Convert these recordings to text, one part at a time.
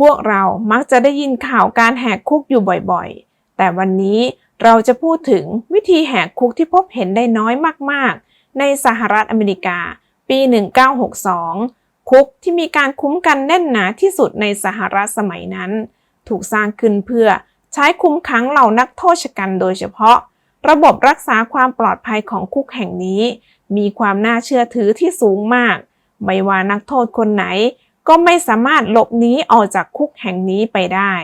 พวกเรามักจะได้ยินข่าวการแหกคุกอยู่บ่อยๆ แต่วันนี้เราจะพูดถึงวิธีแหกคุกที่พบเห็นได้น้อยมากๆ ในสหรัฐอเมริกา ปี 1962 คุกที่มีการคุ้มกันแน่นหนาที่สุดในสหรัฐสมัยนั้น ถูกสร้างขึ้นเพื่อใช้คุ้มขังเหล่านักโทษชะกันโดยเฉพาะ ระบบรักษาความปลอดภัยของคุกแห่งนี้ มีความน่าเชื่อถือที่สูงมาก ไม่ว่านักโทษคนไหน ก็ไม่สามารถหลบหนีออกจากคุกแห่งนี้ไปได้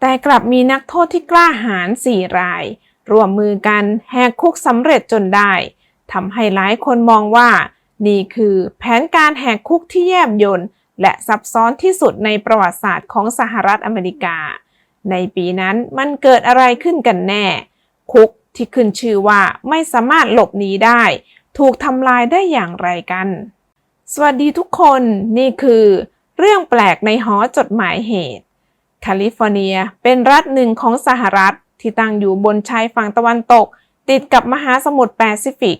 แต่กลับมีนักโทษที่กล้าหาญสี่รายร่วมมือกันแหกคุกสำเร็จจนได้ทำให้หลายคนมองว่า นี่คือแผนการแหกคุกที่แยบยลและซับซ้อนที่สุดในประวัติศาสตร์ของสหรัฐอเมริกา ในปีนั้นมันเกิดอะไรขึ้นกันแน่ คุกที่ขึ้นชื่อว่าไม่สามารถหลบหนีได้ ถูกทำลายได้อย่างไรกัน สวัสดีทุกคนนี่คือ เรื่องแปลกในหอจดหมายเหตุ แคลิฟอร์เนียเป็นรัฐหนึ่งของสหรัฐที่ตั้งอยู่บนชายฝั่งตะวันตก ติดกับมหาสมุทรแปซิฟิก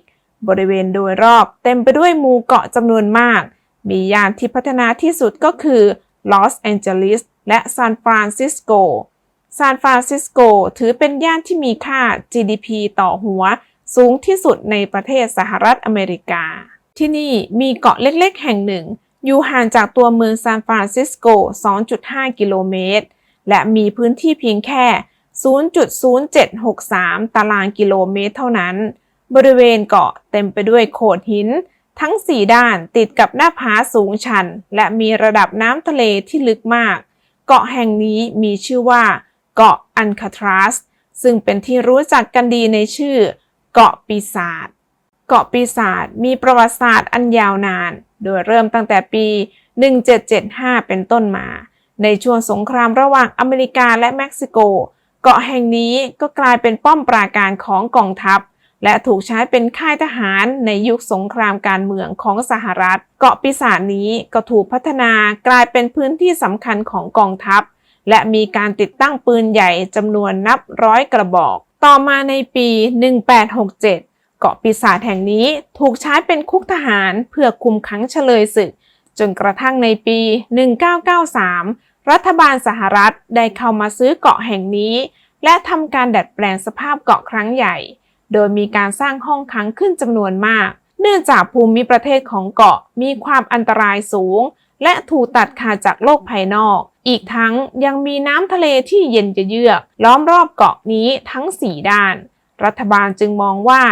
บริเวณโดยรอบเต็มไปด้วยหมู่เกาะจำนวนมาก มีย่านที่พัฒนาที่สุดก็คือลอสแอนเจลิสและซานฟรานซิสโก ซานฟรานซิสโกถือเป็นย่านที่มีค่า GDP ต่อหัวสูงที่สุดในประเทศสหรัฐอเมริกา ที่นี่มีเกาะเล็กๆ แห่งหนึ่ง อยู่ห่างจากตัวเมืองซานฟรานซิสโก 2.5 กิโลเมตร และมีพื้นที่เพียงแค่ 0.0763 ตารางกิโลเมตรเท่านั้น บริเวณเกาะเต็มไปด้วยโขดหิน ทั้ง 4 ด้านติดกับหน้าผาสูงชัน และมีระดับน้ำทะเลที่ลึกมาก เกาะแห่งนี้มีชื่อว่า เกาะอันคาทรัส ซึ่งเป็นที่รู้จักกันดีในชื่อ เกาะปีศาจ เกาะปีศาจมีประวัติศาสตร์อันยาวนาน โดยเริ่มตั้งแต่ปี 1775 เป็นต้นมา ในช่วงสงครามระหว่างอเมริกาและเม็กซิโก เกาะแห่งนี้ก็กลายเป็นป้อมปราการของกองทัพ และถูกใช้เป็นค่ายทหารในยุคสงครามการเมืองของสหรัฐ เกาะปีศาจนี้ก็ถูกพัฒนากลายเป็นพื้นที่สำคัญของกองทัพ และมีการติดตั้งปืนใหญ่จำนวนนับร้อยกระบอก ต่อมาในปี 1867าะปีศาจแห่งนี้ถูกใช้เป็นคุกทหารเพื่อคุมขังเฉลยศึก จนกระทั่งในปี 1993 รัฐบาลสหรัฐได้เข้ามาซื้อเกาะแห่งนี้ และทำการดัดแปลงสภาพเกาะครั้งใหญ่ โดยมีการสร้างห้องขังขึ้นจำนวนมาก เนื่องจากภูมิประเทศของเกาะมีความอันตรายสูง และถูกตัดขาดจากโลกภายนอก อีกทั้งยังมีน้ำทะเลที่เย็นจะเยือก ล้อมรอบเกาะนี้ทั้ง 4 ด้านรัฐบาลจึงมองว่า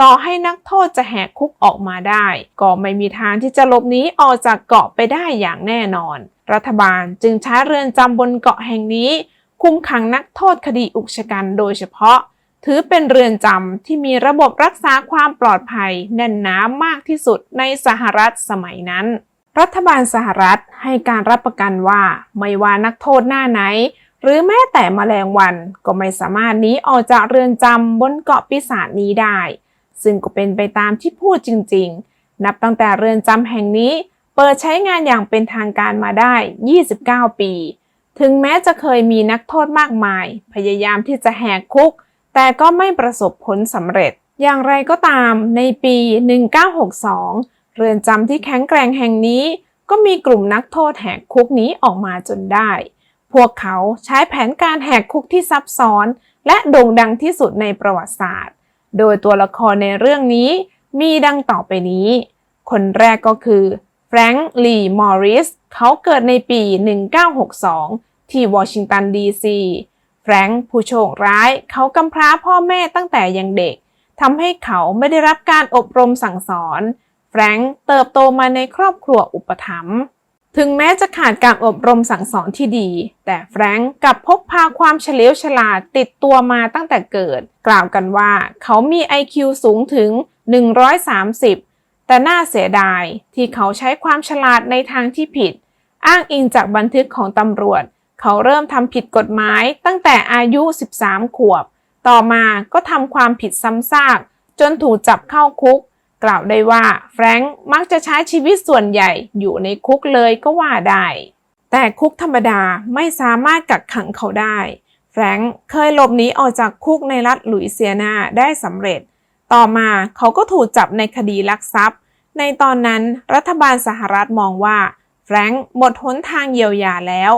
ต่อให้นักโทษจะแหกคุกออกมาได้ ก็ไม่มีทางที่จะหลบหนีออกจากเกาะไปได้อย่างแน่นอน รัฐบาลจึงใช้เรือนจำบนเกาะแห่งนี้ คุมขังนักโทษคดีอุกชะกันโดยเฉพาะ ถือเป็นเรือนจำที่มีระบบรักษาความปลอดภัย แน่นหนามากที่สุดในสหรัฐสมัยนั้น รัฐบาลสหรัฐให้การรับประกันว่าไม่ว่านักโทษหน้าไหนหรือแม้แต่แมลงวันก็ไม่สามารถหนีออกจากเรือนจำบนเกาะปีศาจนี้ได้ ซึ่งก็เป็นไปตามที่พูดจริงๆ นับตั้งแต่เรือนจำแห่งนี้ เปิดใช้งานอย่างเป็นทางการมาได้ 29 ปี ถึงแม้จะเคยมีนักโทษมากมาย พยายามที่จะแหกคุก แต่ก็ไม่ประสบผลสำเร็จ อย่างไรก็ตาม ในปี 1962 เรือนจำที่แข็งแกร่งแห่งนี้ ก็มีกลุ่มนักโทษแหกคุกนี้ออกมาจนได้ พวกเขาใช้แผนการแหกคุกที่ซับซ้อน และโด่งดังที่สุดในประวัติศาสตร์ โดยตัวละครในเรื่องนี้มีดังต่อไปนี้ คนแรกก็คือแฟรงค์ลีมอริสเขาเกิดในปี 1962 ที่วอชิงตันดีซีแฟรงค์ผู้โชคร้ายเขากำพร้าพ่อแม่ตั้งแต่ยังเด็กทำให้เขาไม่ได้รับการอบรมสั่งสอน แฟรงค์เติบโตมาในครอบครัวอุปถัมภ์ ถึงแม้จะขาดการอบรมสั่งสอนที่ดี แต่แฟรงก์กลับพกพาความเฉลียวฉลาดติดตัวมาตั้งแต่เกิด กล่าวกันว่าเขามี IQ สูงถึง 130 แต่น่าเสียดายที่เขาใช้ความฉลาดในทางที่ผิด อ้างอิงจากบันทึกของตำรวจ เขาเริ่มทำผิดกฎหมายตั้งแต่อายุ 13 ขวบ ต่อมาก็ทำความผิดซ้ำซาก จนถูกจับเข้าคุก กล่าวได้ว่าแฟรงค์มักจะใช้ชีวิตส่วนใหญ่อยู่ในคุกเลยก็ว่าได้ แต่คุกธรรมดาไม่สามารถกักขังเขาได้ แฟรงค์เคยหลบหนีออกจากคุกในรัฐหลุยเซียนาได้สำเร็จ ต่อมาเขาก็ถูกจับในคดีลักทรัพย์ ในตอนนั้นรัฐบาลสหรัฐมองว่า แฟรงค์หมดหนทางเยียวยาแล้ว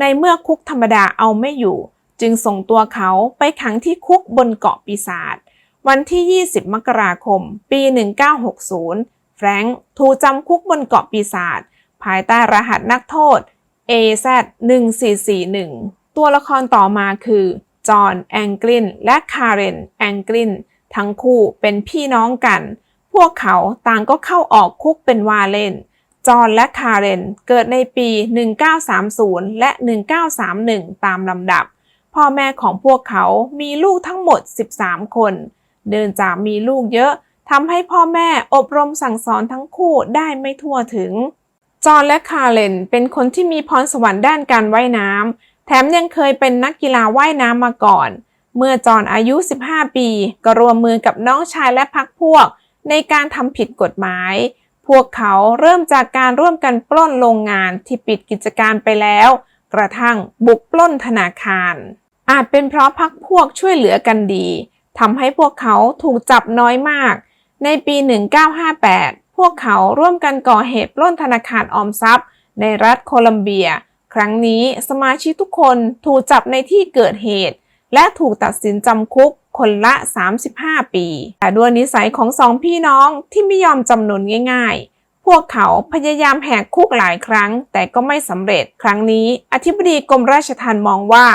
ในเมื่อคุกธรรมดาเอาไม่อยู่ จึงส่งตัวเขาไปขังที่คุกบนเกาะปีศาจ วันที่ 20 มกราคม ปี 1960 แฟรงค์ถูกจำคุกบนเกาะปีศาจภายใต้รหัสนักโทษ AZ 1441 ตัวละครต่อมาคือ จอห์นแองกลินและคาร์เรนแองกลินทั้งคู่เป็นพี่น้องกัน พวกเขาต่างก็เข้าออกคุกเป็นวาเล่น จอห์นและคาร์เรนเกิดในปี 1930 และ 1931 ตามลำดับ พ่อแม่ของพวกเขามีลูกทั้งหมด 13 คน เดินจากมีลูกเยอะทำให้พ่อแม่อบรมสั่งสอนทั้งคู่ได้ไม่ทั่วถึง จอห์นและคาร์เรนเป็นคนที่มีพรสวรรค์ด้านการว่ายน้ำแถมยังเคยเป็นนักกีฬาว่ายน้ำมาก่อน เมื่อจอห์นอายุ 15 ปี ก็รวมมือกับน้องชายและพักพวก ในการทำผิดกฎหมาย พวกเขาเริ่มจากการร่วมกันปล้นโรงงานที่ปิดกิจการไปแล้ว กระทั่งบุกปล้นธนาคาร อาจเป็นเพราะพักพวกช่วยเหลือกันดี ทำให้พวกเขาถูกจับน้อยมาก ในปี 1958 พวกเขาร่วมกันก่อเหตุปล้นธนาคารออมทรัพย์ ในรัฐโคลัมเบีย ครั้งนี้สมาชิกทุกคนถูกจับในที่เกิดเหตุ และถูกตัดสินจำคุกคนละ 35 ปี แต่ด้วยนิสัยของสองพี่น้องที่ไม่ยอมจำนนง่าย ๆ พวกเขาพยายามแหกคุกหลายครั้ง แต่ก็ไม่สำเร็จ ครั้งนี้ อธิบดีกรมราชทัณฑ์มองว่า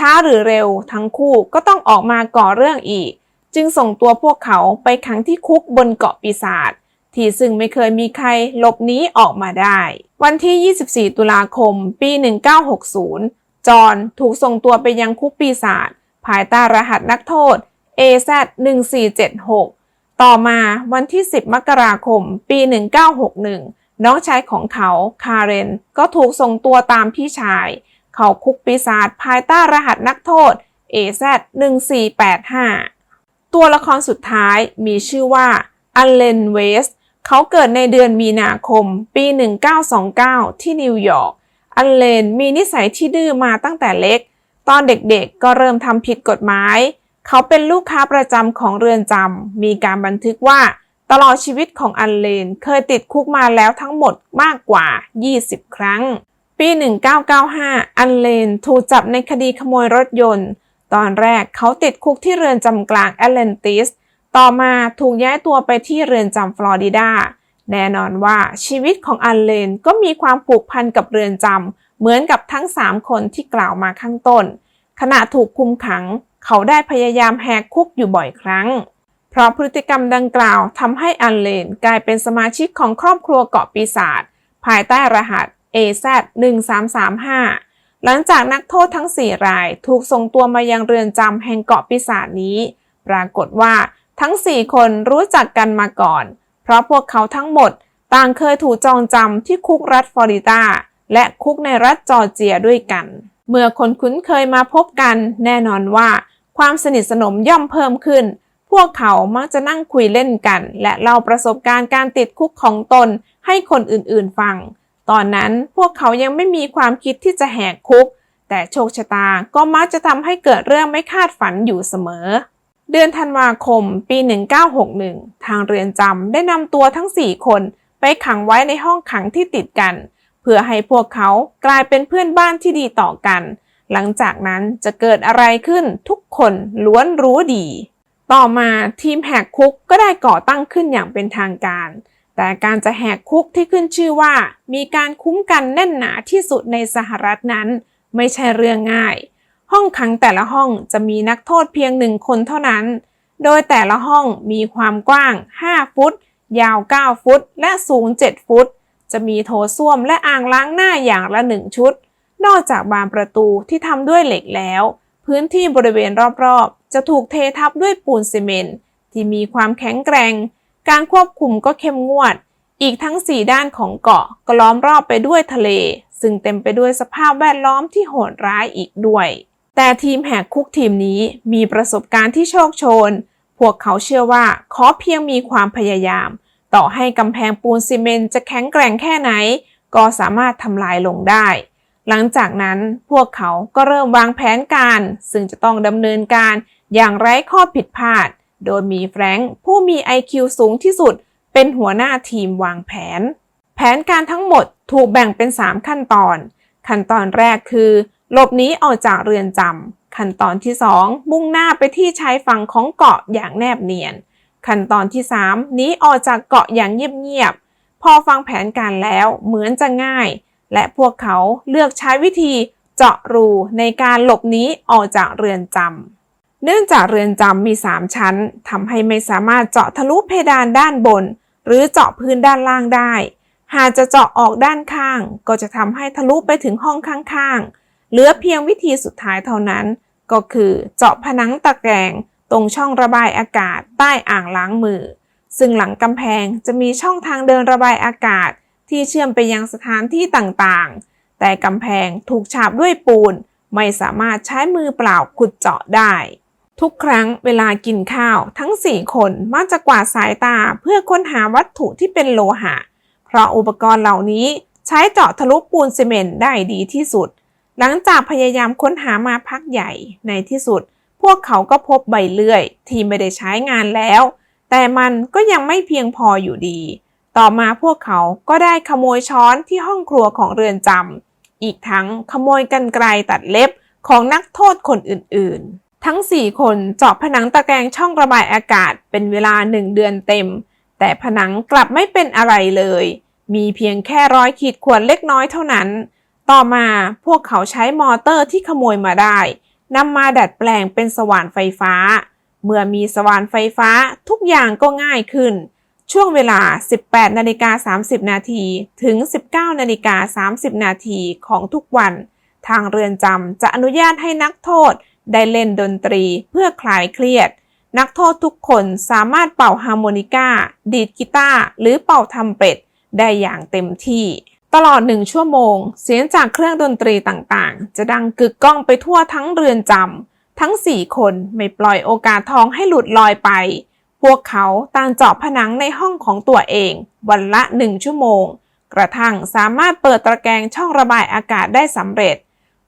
ช้าหรือเร็วทั้งคู่ก็ต้องออกมาก่อเรื่องอีก จึงส่งตัวพวกเขาไปขังที่คุกบนเกาะปีศาจที่ซึ่งไม่เคยมีใครหลบหนีออกมาได้ วันที่ 24 ตุลาคม ปี 1960 จอห์นถูกส่งตัวไปยังคุกปีศาจภายใต้รหัสนักโทษ AZ 1476 ต่อมาวันที่ 10 มกราคม ปี 1961 น้องชายของเขา คาร์เรน ก็ถูกส่งตัวตามพี่ชาย เข้าคุกปีศาจภายใต้รหัสนักโทษ AZ 1485 ตัวละครสุดท้ายมีชื่อว่าอัลเลนเวสเขาเกิดในเดือนมีนาคม ปี 1929 ที่นิวยอร์ก อัลเลนมีนิสัยที่ดื้อมาตั้งแต่เล็ก ตอนเด็กๆ ก็เริ่มทำผิดกฎหมาย เขาเป็นลูกค้าประจำของเรือนจำ มีการบันทึกว่า ตลอดชีวิตของอัลเลนเคยติดคุกมาแล้วทั้งหมดมากกว่า 20 ครั้ง ปี 1995 อัลเลนถูกจับในคดีขโมยรถยนต์ ตอนแรกเขาติดคุกที่เรือนจำกลางแอตแลนติส ต่อมาถูกย้ายตัวไปที่เรือนจำฟลอริดา แน่นอนว่าชีวิตของอัลเลนก็มีความผูกพันกับเรือนจำเหมือนกับทั้ง 3 คนที่กล่าวมาข้างต้น ขณะถูกคุมขัง เขาได้พยายามแหกคุกอยู่บ่อยครั้ง เพราะพฤติกรรมดังกล่าวทำให้อัลเลนกลายเป็นสมาชิกของครอบครัวเกาะปีศาจภายใต้รหัส AZ 1335 หลังจากนักโทษทั้ง 4 รายถูกส่งตัวมายังเรือนจำแห่งเกาะปีศาจนี้ ปรากฏว่าทั้ง 4 คนรู้จักกันมาก่อน เพราะพวกเขาทั้งหมดต่างเคยถูกจองจำที่คุกรัฐฟลอริดา และคุกในรัฐจอร์เจียด้วยกัน เมื่อคนคุ้นเคยมาพบกัน แน่นอนว่า ความสนิทสนมย่อมเพิ่มขึ้น พวกเขามักจะนั่งคุยเล่นกัน และเล่าประสบการณ์การติดคุกของตนให้คนอื่นๆฟัง ตอนนั้นพวกเขายังไม่มีความคิดที่จะแหกคุก แต่โชคชะตาก็มักจะทำให้เกิดเรื่องไม่คาดฝันอยู่เสมอ เดือนธันวาคมปี 1961 ทางเรือนจำได้นำตัวทั้ง 4 คนไปขังไว้ในห้องขังที่ติดกัน เพื่อให้พวกเขากลายเป็นเพื่อนบ้านที่ดีต่อกัน หลังจากนั้นจะเกิดอะไรขึ้นทุกคนล้วนรู้ดี ต่อมาทีมแหกคุกก็ได้ก่อตั้งขึ้นอย่างเป็นทางการ แต่การจะแหกคุกที่ขึ้นชื่อว่า มีการคุ้มกันแน่นหนาที่สุดในสหรัฐนั้น ไม่ใช่เรื่องง่าย ห้องขังแต่ละห้องจะมีนักโทษเพียงหนึ่งคนเท่านั้น โดยแต่ละห้องมีความกว้าง 5 ฟุต ยาว 9 ฟุต และสูง 7 ฟุต จะมีโถส้วมและอ่างล้างหน้าอย่างละหนึ่งชุด นอกจากบานประตูที่ทำด้วยเหล็กแล้ว พื้นที่บริเวณรอบๆ จะถูกเททับด้วยปูนซีเมนต์ที่มีความแข็งแกร่ง การควบคุมก็เข้มงวด อีกทั้ง 4 ด้านของเกาะก็ล้อมรอบไปด้วยทะเล ซึ่งเต็มไปด้วยสภาพแวดล้อมที่โหดร้ายอีกด้วย แต่ทีมแหกคุกทีมนี้มีประสบการณ์ที่โชคโชน พวกเขาเชื่อว่าขอเพียงมีความพยายาม ต่อให้กำแพงปูนซีเมนต์จะแข็งแกร่งแค่ไหน ก็สามารถทำลายลงได้ หลังจากนั้นพวกเขาก็เริ่มวางแผนการ ซึ่งจะต้องดำเนินการอย่างไร้ข้อผิดพลาด โดยมีแฟรงค์ผู้มี IQ สูงที่สุด เป็นหัวหน้าทีมวางแผน แผนการทั้งหมดถูกแบ่งเป็น 3 ขั้นตอน ขั้นตอนแรกคือหลบหนีออกจากเรือนจำขั้นตอนที่ 2 มุ่งหน้าไปที่ชายฝั่งของเกาะอย่างแนบเนียน ขั้นตอนที่ 3 หนีออกจากเกาะอย่างเงียบๆพอฟังแผนการแล้วเหมือนจะง่าย และพวกเขาเลือกใช้วิธีเจาะรูในการหลบหนีออกจากเรือนจำ เนื่องจากเรือนจำมี 3 ชั้นทำให้ไม่สามารถเจาะทะลุเพดานด้านบน หรือเจาะพื้นด้านล่างได้ หากจะเจาะออกด้านข้าง ก็จะทำให้ทะลุไปถึงห้องข้างๆ เหลือเพียงวิธีสุดท้ายเท่านั้น ก็คือเจาะผนังตะแกรงตรงช่องระบายอากาศใต้อ่างล้างมือ ซึ่งหลังกำแพงจะมีช่องทางเดินระบายอากาศ ที่เชื่อมไปยังสถานที่ต่างๆ แต่กำแพงถูกฉาบด้วยปูน ไม่สามารถใช้มือเปล่าขุดเจาะได้ ทุกครั้งเวลากินข้าว ทั้ง 4 คนมักจะกวาดสายตาเพื่อค้นหาวัตถุที่เป็นโลหะ เพราะอุปกรณ์เหล่านี้ใช้เจาะทะลุปูนซีเมนต์ได้ดีที่สุด หลังจากพยายามค้นหามาพักใหญ่ในที่สุด พวกเขาก็พบใบเลื่อย ที่ไม่ได้ใช้งานแล้ว แต่มันก็ยังไม่เพียงพออยู่ดี ต่อมาพวกเขาก็ได้ขโมยช้อนที่ห้องครัวของเรือนจำอีกทั้งขโมยกันไกรตัดเล็บของนักโทษคนอื่นๆ ทั้ง 4 คนเจาะผนังตะแกรงช่องระบายอากาศเป็นเวลาหนึ่งเดือนเต็ม แต่ผนังกลับไม่เป็นอะไรเลย มีเพียงแค่ร้อยขีดข่วนเล็กน้อยเท่านั้น ต่อมาพวกเขาใช้มอเตอร์ที่ขโมยมาได้นำมาดัดแปลงเป็นสว่านไฟฟ้า เมื่อมีสว่านไฟฟ้าทุกอย่างก็ง่ายขึ้น ช่วงเวลา 18นาฬิกา30 นาทีถึง 19นาฬิกา30 นาทีของทุกวัน ทางเรือนจำจะอนุญาตให้นักโทษ ได้เล่นดนตรีเพื่อคลายเครียด นักโทษทุกคนสามารถเป่าฮาร์โมนิกา ดีดกีตาร์หรือเป่าทำเป็ด ได้อย่างเต็มที่ ตลอดหนึ่งชั่วโมง เสียงจากเครื่องดนตรีต่างๆ จะดังกึกก้องไปทั่วทั้งเรือนจำทั้งสี่คนไม่ปล่อยโอกาสทองให้หลุดลอยไป พวกเขาต่างเจาะผนังในห้องของตัวเอง วันละหนึ่งชั่วโมง กระทั่งสามารถเปิดตะแกรงช่องระบายอากาศได้สำเร็จ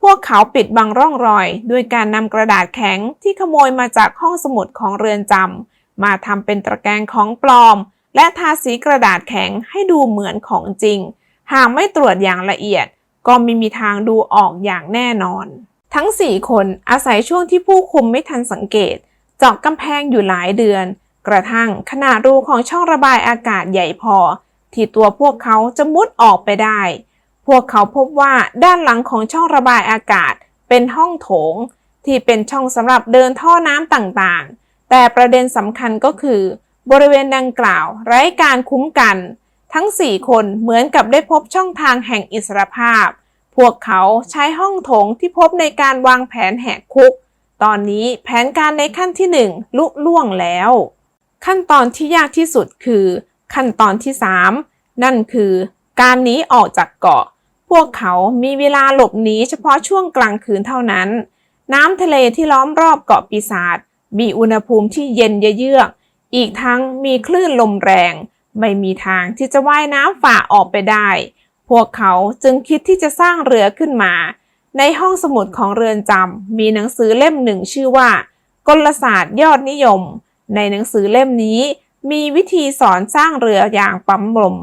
พวกเขาปิดบังร่องรอย ด้วยการนำกระดาษแข็งที่ขโมยมาจากห้องสมุดของเรือนจำมาทำเป็นตะแกรงของปลอม และทาสีกระดาษแข็งให้ดูเหมือนของจริง หากไม่ตรวจอย่างละเอียด ก็ไม่มีทางดูออกอย่างแน่นอน ทั้ง 4 คนอาศัยช่วงที่ผู้คุมไม่ทันสังเกตเจาะกำแพงอยู่หลายเดือน กระทั่งขนาดรูของช่องระบายอากาศใหญ่พอ ที่ตัวพวกเขาจะมุดออกไปได้ พวกเขาพบว่าด้านหลังของช่องระบายอากาศเป็นห้องโถง ที่เป็นช่องสำหรับเดินท่อน้ำต่างๆ แต่ประเด็นสำคัญก็คือ บริเวณดังกล่าวไร้การคุ้มกัน ทั้ง 4 คนเหมือนกับได้พบช่องทางแห่งอิสรภาพ พวกเขาใช้ห้องโถงที่พบในการวางแผนแหกคุก ตอนนี้แผนการในขั้นที่ 1 ลุล่วงแล้ว ขั้นตอนที่ยากที่สุดคือ ขั้นตอนที่ 3 นั่นคือ การหนีออกจากเกาะ วกเขามีเวลาหลบหนีเฉพาะช่วงกลางคืนเท่านั้น น้ำทะเลที่ล้อมรอบเกาะปีศาจมีอุณหภูมิที่เย็นเยือก อีกทั้งมีคลื่นลมแรง ไม่มีทางที่จะว่ายน้ำฝ่าออกไปได้ พวกเขาจึงคิดที่จะสร้างเรือขึ้นมา ในห้องสมุดของเรือนจำมีหนังสือเล่มหนึ่งชื่อว่ากลศาสตร์ยอดนิยม ในหนังสือเล่มนี้มีวิธีสอนสร้างเรืออย่างปั๊มลม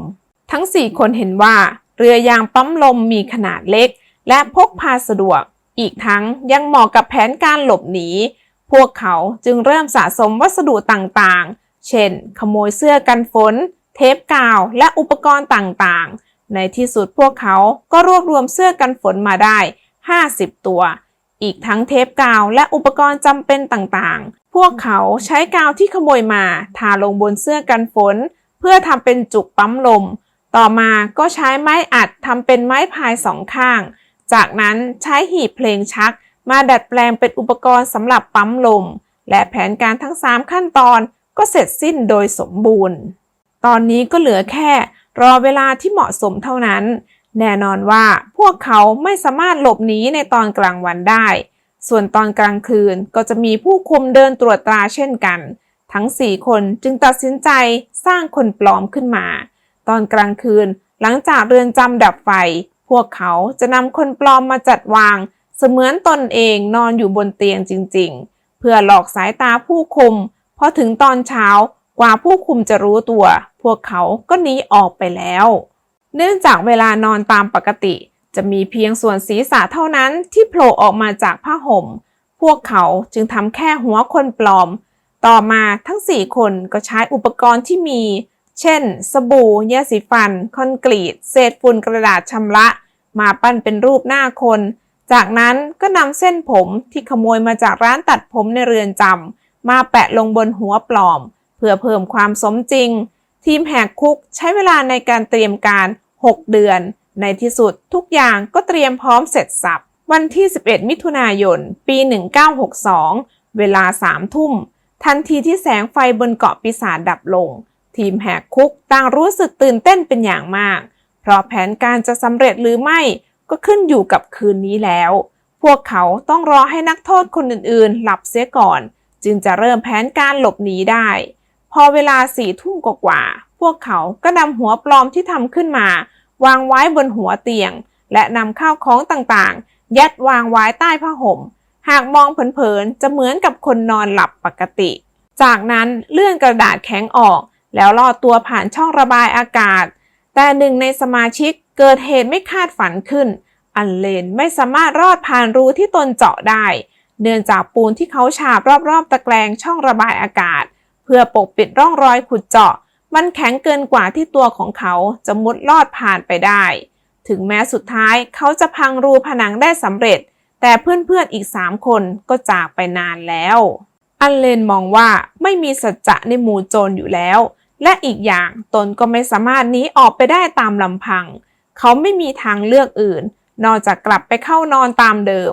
ทั้ง4คนเห็นว่า เรือยางปั๊มลมมีขนาดเล็ก และพกพาสะดวก อีกทั้งยังเหมาะกับแผนการหลบหนี พวกเขาจึงเริ่มสะสมวัสดุต่างๆ เช่น ขโมยเสื้อกันฝน เทปกาว และอุปกรณ์ต่างๆ ในที่สุดพวกเขาก็รวบรวมเสื้อกันฝนมาได้ 50 ตัว อีกทั้งเทปกาวและอุปกรณ์จำเป็นต่างๆ พวกเขาใช้กาวที่ขโมยมาทาลงบนเสื้อกันฝน เพื่อทำเป็นจุกปั๊มลม ต่อมาก็ใช้ไม้อัดทำเป็นไม้พายสองข้าง จากนั้นใช้หีบเพลงชัก มาดัดแปลงเป็นอุปกรณ์สำหรับปั๊มลม และแผนการทั้ง 3 ขั้นตอนก็เสร็จสิ้นโดยสมบูรณ์ ตอนนี้ก็เหลือแค่รอเวลาที่เหมาะสมเท่านั้น แน่นอนว่าพวกเขาไม่สามารถหลบหนีในตอนกลางวันได้ ส่วนตอนกลางคืนก็จะมีผู้คุมเดินตรวจตราเช่นกัน ทั้ง 4 คนจึงตัดสินใจสร้างคนปลอมขึ้นมา ตอนกลางคืนหลังจากเรือนจำดับไฟ พวกเขาจะนำคนปลอมมาจัดวาง เสมือนตนเองนอนอยู่บนเตียงจริง ๆ เพื่อหลอกสายตาผู้คุม พอถึงตอนเช้ากว่าผู้คุมจะรู้ตัว พวกเขาก็หนีออกไปแล้ว เนื่องจากเวลานอนตามปกติ จะมีเพียงส่วนศีรษะเท่านั้นที่โผล่ออกมาจากผ้าห่ม พวกเขาจึงทำแค่หัวคนปลอม ต่อมาทั้ง4คนก็ใช้อุปกรณ์ที่มี เช่น สบู่เยาสีฟัน คอนกรีต เศษฝุ่นกระดาษชำระ มาปั้นเป็นรูปหน้าคน จากนั้นก็นำเส้นผมที่ขโมยมาจากร้านตัดผมในเรือนจำมาแปะลงบนหัวปลอม เพื่อเพิ่มความสมจริง ทีมแหกคุกใช้เวลาในการเตรียมการ 6 เดือน ในที่สุดทุกอย่างก็เตรียมพร้อมเสร็จสับวันที่ 11 มิถุนายน ปี 1962 เวลา 3 ทุ่ม ทันทีที่แสงไฟบนเกาะปีศาจดับลง ทีมแหกคุกต่างรู้สึกตื่นเต้นเป็นอย่างมาก เพราะแผนการจะสำเร็จหรือไม่ก็ขึ้นอยู่กับคืนนี้แล้ว พวกเขาต้องรอให้นักโทษคนอื่นๆ หลับเสียก่อน จึงจะเริ่มแผนการหลบหนีได้ พอเวลาสี่ทุ่มกว่าพวกเขาก็นำหัวปลอมที่ทำขึ้นมา วางไว้บนหัวเตียง และนำข้าวของต่างๆ ยัดวางไว้ใต้ผ้าห่ม หากมองเผินๆจะเหมือนกับคนนอนหลับปกติ จากนั้นเลื่อนกระดาษแข็งออก แล้วลอดตัวผ่านช่องระบายอากาศ แต่หนึ่งในสมาชิกเกิดเหตุไม่คาดฝันขึ้น อันเลนไม่สามารถรอดผ่านรูที่ตนเจาะได้ เนื่องจากปูนที่เขาฉาบรอบๆ ตะแกรงช่องระบายอากาศ เพื่อปกปิดร่องรอยขุดเจาะ มันแข็งเกินกว่าที่ตัวของเขาจะมุดลอดผ่านไปได้ ถึงแม้สุดท้ายเขาจะพังรูผนังได้สำเร็จ แต่เพื่อนๆอีก3คนก็จากไปนานแล้ว อันเลนมองว่าไม่มีสัจจะในหมู่โจรอยู่แล้ว และอีกอย่างตนก็ไม่สามารถหนีออกไปได้ตามลำพัง เขาไม่มีทางเลือกอื่น นอกจากกลับไปเข้านอนตามเดิม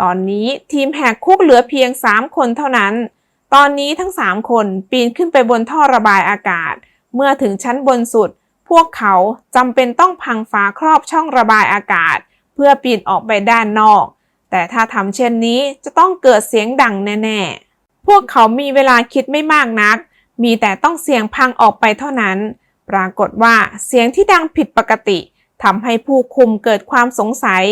ตอนนี้ทีมแหกคุกเหลือเพียง 3 คนเท่านั้น ตอนนี้ทั้ง 3 คนปีนขึ้นไปบนท่อระบายอากาศ เมื่อถึงชั้นบนสุด พวกเขาจำเป็นต้องพังฝาครอบช่องระบายอากาศ เพื่อปีนออกไปด้านนอก แต่ถ้าทำเช่นนี้จะต้องเกิดเสียงดังแน่ ๆ พวกเขามีเวลาคิดไม่มากนัก มีแต่ต้องเสียงพังออกไปเท่านั้น ปรากฏว่าเสียงที่ดังผิดปกติทำให้ผู้คุมเกิดความสงสัย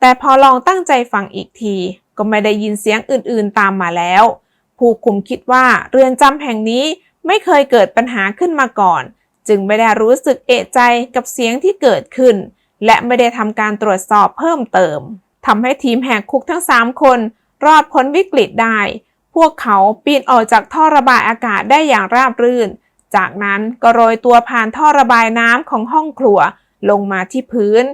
แต่พอลองตั้งใจฟังอีกที ก็ไม่ได้ยินเสียงอื่นๆตามมาแล้ว ผู้คุมคิดว่าเรือนจำแห่งนี้ไม่เคยเกิดปัญหาขึ้นมาก่อน จึงไม่ได้รู้สึกเอะใจกับเสียงที่เกิดขึ้น และไม่ได้ทำการตรวจสอบเพิ่มเติมทำให้ทีมแหกคุกทั้ง 3 คน รอดพ้นวิกฤตได้ พวกเขาปีนออกจากท่อระบายอากาศได้อย่างราบรื่น จากนั้นก็โรยตัวผ่านท่อระบายน้ำของห้องครัวลงมาที่พื้น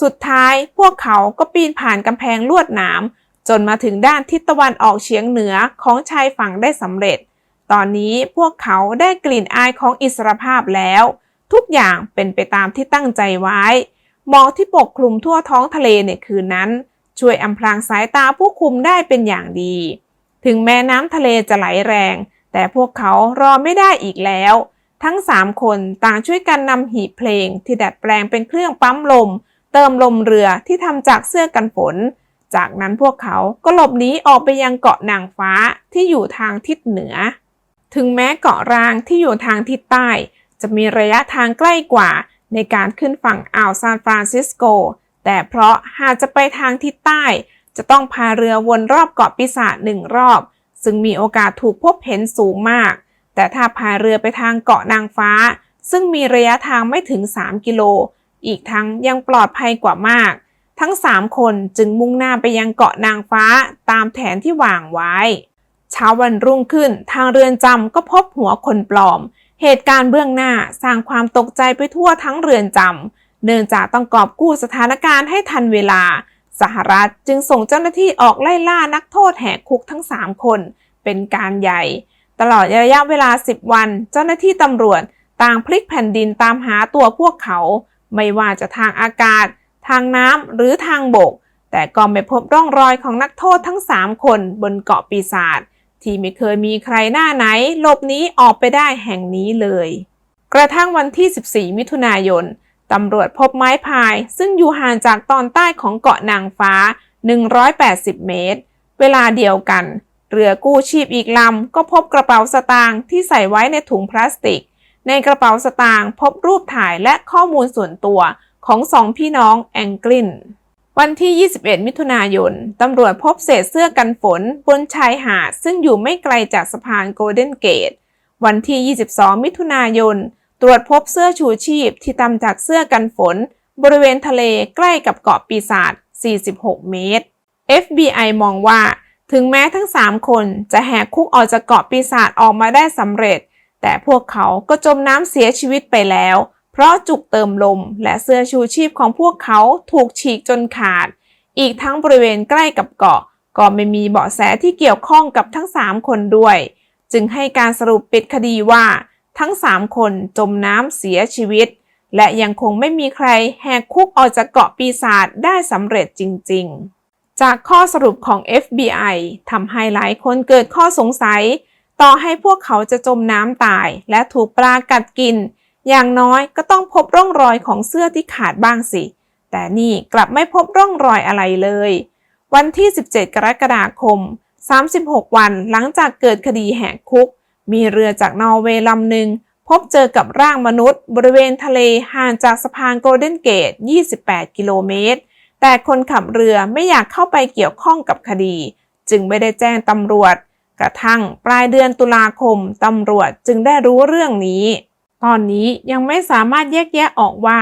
สุดท้ายพวกเขาก็ปีนผ่านกำแพงลวดหนามจนมาถึงด้านทิศตะวันออกเฉียงเหนือของชายฝั่งได้สำเร็จ ตอนนี้พวกเขาได้กลิ่นอายของอิสรภาพแล้ว ทุกอย่างเป็นไปตามที่ตั้งใจไว้ หมอกที่ปกคลุมทั่วท้องทะเลในคืนนั้น ช่วยอำพรางสายตาผู้คุมได้เป็นอย่างดี ถึงแม้น้ำทะเลจะไหลแรง แต่พวกเขารอไม่ได้อีกแล้ว ทั้ง3คนต่างช่วยกันนำหีบเพลงที่ดัดแปลงเป็นเครื่องปั๊มลม เติมลมเรือที่ทำจากเสื้อกันฝน จากนั้นพวกเขาก็หลบหนีออกไปยังเกาะนางฟ้าที่อยู่ทางทิศเหนือ ถึงแม้เกาะรางที่อยู่ทางทิศใต้ จะมีระยะทางใกล้กว่าในการขึ้นฝั่งอ่าวซานฟรานซิสโก แต่เพราะหากจะไปทางทิศใต้ จะต้องพาเรือวนรอบเกาะปีศาจหนึ่งรอบ ซึ่งมีโอกาสถูกพบเห็นสูงมาก แต่ถ้าพาเรือไปทางเกาะนางฟ้า ซึ่งมีระยะทางไม่ถึง 3 กิโล อีกทั้งยังปลอดภัยกว่ามาก ทั้ง 3 คนจึงมุ่งหน้าไปยังเกาะนางฟ้าตามแผนที่วางไว้ เช้าวันรุ่งขึ้นทางเรือนจำก็พบหัวคนปลอม เหตุการณ์เบื้องหน้าสร้างความตกใจไปทั่วทั้งเรือนจำเนื่องจากต้องกอบกู้สถานการณ์ให้ทันเวลา สหรัฐจึงส่งเจ้าหน้าที่ออกไล่ล่านักโทษแหกคุกทั้ง 3 คน เป็นการใหญ่ ตลอดระยะเวลา 10 วัน เจ้าหน้าที่ตำรวจต่างพลิกแผ่นดินตามหาตัวพวกเขา ไม่ว่าจะทางอากาศ ทางน้ำหรือทางบก แต่ก็ไม่พบร่องรอยของนักโทษทั้ง 3 คนบนเกาะปีศาจที่ไม่เคยมีใครหน้าไหนหลบหนีออกไปได้แห่งนี้เลย กระทั่งวันที่ 14 มิถุนายน ตำรวจพบไม้พาย ซึ่งอยู่ห่างจากตอนใต้ของเกาะนางฟ้า 180 เมตร เวลาเดียวกัน เรือกู้ชีพอีกลำก็พบกระเป๋าสตางค์ที่ใส่ไว้ในถุงพลาสติก ในกระเป๋าสตางค์พบรูปถ่ายและข้อมูลส่วนตัวของสองพี่น้องแองกลิน วันที่ 21 มิถุนายน ตำรวจพบเศษเสื้อกันฝนบนชายหาดซึ่งอยู่ไม่ไกลจากสะพานโกลเด้นเกต วันที่ 22 มิถุนายน ตรวจพบเสื้อชูชีพที่ทำจากเสื้อกันฝน บริเวณทะเลใกล้กับเกาะปีศาจ 46 เมตร FBI มองว่า ถึงแม้ทั้ง 3 คนจะแหกคุกออกจากเกาะปีศาจออกมาได้สำเร็จ แต่พวกเขาก็จมน้ำเสียชีวิตไปแล้ว เพราะจุกเติมลมและเสื้อชูชีพของพวกเขาถูกฉีกจนขาด อีกทั้งบริเวณใกล้กับเกาะ ก็ไม่มีเบาะแสที่เกี่ยวข้องกับทั้ง 3 คนด้วย จึงให้การสรุปปิดคดีว่า ทั้ง 3 คนจมน้ำเสียชีวิต และยังคงไม่มีใครแหกคุกออกจากเกาะปีศาจได้สำเร็จจริง ๆ จากข้อสรุปของ FBI ทำให้หลายคนเกิดข้อสงสัย ต่อให้พวกเขาจะจมน้ำตายและถูกปลากัดกิน อย่างน้อยก็ต้องพบร่องรอยของเสื้อที่ขาดบ้างสิ แต่นี่กลับไม่พบร่องรอยอะไรเลย วันที่ 17 กรกฎาคม 36 วันหลังจากเกิดคดีแหกคุก มีเรือจากนอร์เวย์ลำหนึ่งพบเจอกับร่างมนุษย์ บริเวณทะเลห่างจากสะพานโกลเด้นเกต 28 กิโลเมตร แต่คนขับเรือไม่อยากเข้าไปเกี่ยวข้องกับคดี จึงไม่ได้แจ้งตำรวจ กระทั่งปลายเดือนตุลาคมตำรวจจึงได้รู้เรื่องนี้ ตอนนี้ยังไม่สามารถแยกแยะออกว่า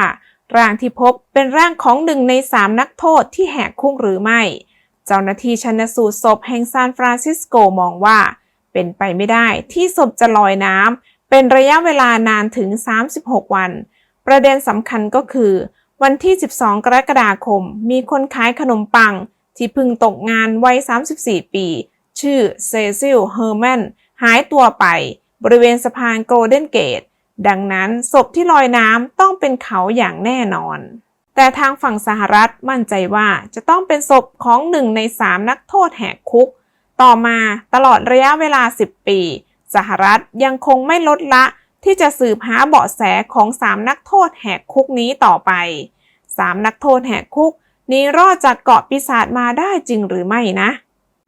ร่างที่พบเป็นร่างของหนึ่งในสามนักโทษที่แหกคุกหรือไม่ เจ้าหน้าที่ชันสูตรศพแห่งซานฟรานซิสโกมองว่า เป็นไปไม่ได้ ที่ศพจะลอยน้ำเป็นระยะเวลานานถึง 36 วัน ประเด็นสำคัญก็คือ วันที่ 12 กรกฎาคม มีคนขายขนมปัง ที่พึ่งตกงานวัย 34 ปี ชื่อเซซิล เฮอร์แมน หายตัวไป บริเวณสะพานโกลเด้นเกต ดังนั้นศพที่ลอยน้ำต้องเป็นเขาอย่างแน่นอนแต่ทางฝั่งสหรัฐมั่นใจว่าจะต้องเป็นศพของหนึ่งในสามนักโทษแหกคุก ต่อมาตลอดระยะเวลา 10 ปี สหรัฐยังคงไม่ลดละที่จะสืบหาเบาะแสของสามนักโทษแหกคุกนี้ต่อไปสามนักโทษแหกคุก นี้รอดจากเกาะปีศาจมาได้จริงหรือไม่นะ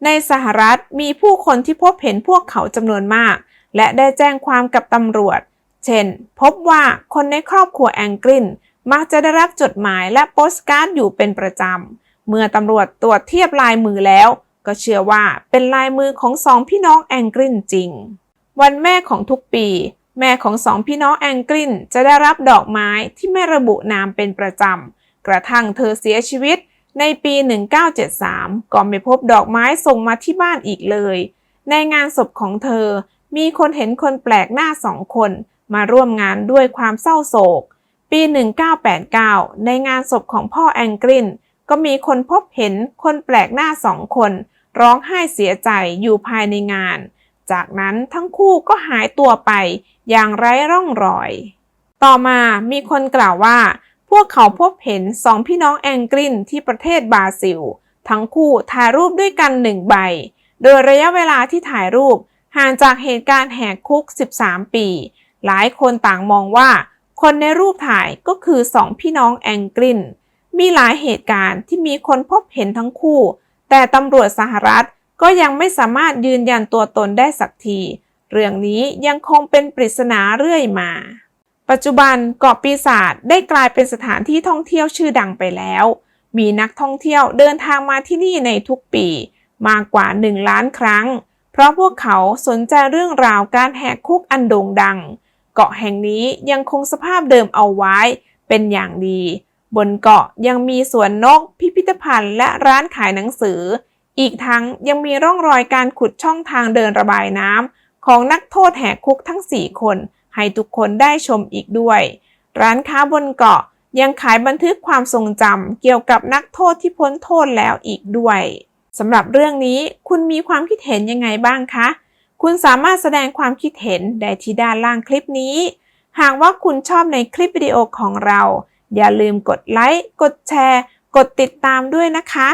ในสหรัฐมีผู้คนที่พบเห็นพวกเขาจำนวนมาก และได้แจ้งความกับตำรวจ เช่น พบว่าคนในครอบครัวแองกลินมักจะได้รับจดหมายและโปสการ์ดอยู่เป็นประจำ เมื่อตำรวจตรวจเทียบลายมือแล้ว ก็เชื่อว่าเป็นลายมือของสองพี่น้องแองกลินจริง วันแม่ของทุกปี แม่ของสองพี่น้องแองกลินจะได้รับดอกไม้ที่ไม่ระบุนามเป็นประจำ กระทั่งเธอเสียชีวิตในปี 1973 ก็ไม่พบดอกไม้ส่งมาที่บ้านอีกเลย ในงานศพของเธอ มีคนเห็นคนแปลกหน้าสองคน มาร่วมงานด้วยความเศร้าโศก ปี 1989 ในงานศพของพ่อแองกลิน ก็มีคนพบเห็นคนแปลกหน้าสองคน ร้องไห้เสียใจอยู่ภายในงาน จากนั้นทั้งคู่ก็หายตัวไปอย่างไร้ร่องรอย ต่อมามีคนกล่าวว่า พวกเขาพบเห็นสองพี่น้องแองกลินที่ประเทศบราซิล ทั้งคู่ถ่ายรูปด้วยกันหนึ่งใบ โดยระยะเวลาที่ถ่ายรูปห่างจากเหตุการณ์แหกคุก 13 ปี หลายคนต่างมองว่า คนในรูปถ่ายก็คือสองพี่น้องแองกลิน มีหลายเหตุการณ์ที่มีคนพบเห็นทั้งคู่ แต่ตำรวจสหรัฐก็ยังไม่สามารถยืนยันตัวตนได้สักที เรื่องนี้ยังคงเป็นปริศนาเรื่อยมา ปัจจุบันเกาะปีศาจได้กลายเป็นสถานที่ท่องเที่ยวชื่อดังไปแล้ว มีนักท่องเที่ยวเดินทางมาที่นี่ในทุกปี มากกว่า 1 ล้านครั้ง เพราะพวกเขาสนใจเรื่องราวการแหกคุกอันโด่งดัง เกาะแห่งนี้ยังคงสภาพเดิมเอาไว้เป็นอย่างดี บนเกาะยังมีสวนนก พิพิธภัณฑ์ และร้านขายหนังสือ อีกทั้งยังมีร่องรอยการขุดช่องทางเดินระบายน้ำของนักโทษแหกคุกทั้ง 4 คน ให้ทุกคนได้ชมอีกด้วย ร้านค้าบนเกาะยังขายบันทึกความทรงจำเกี่ยวกับนักโทษที่พ้นโทษแล้วอีกด้วยสำหรับเรื่องนี้คุณมีความคิดเห็นยังไงบ้างคะ คุณสามารถแสดงความคิดเห็นได้ที่ด้านล่างคลิปนี้ หากว่าคุณชอบในคลิปวิดีโอของเรา อย่าลืมกดไลค์ กดแชร์ กดติดตามด้วยนะคะ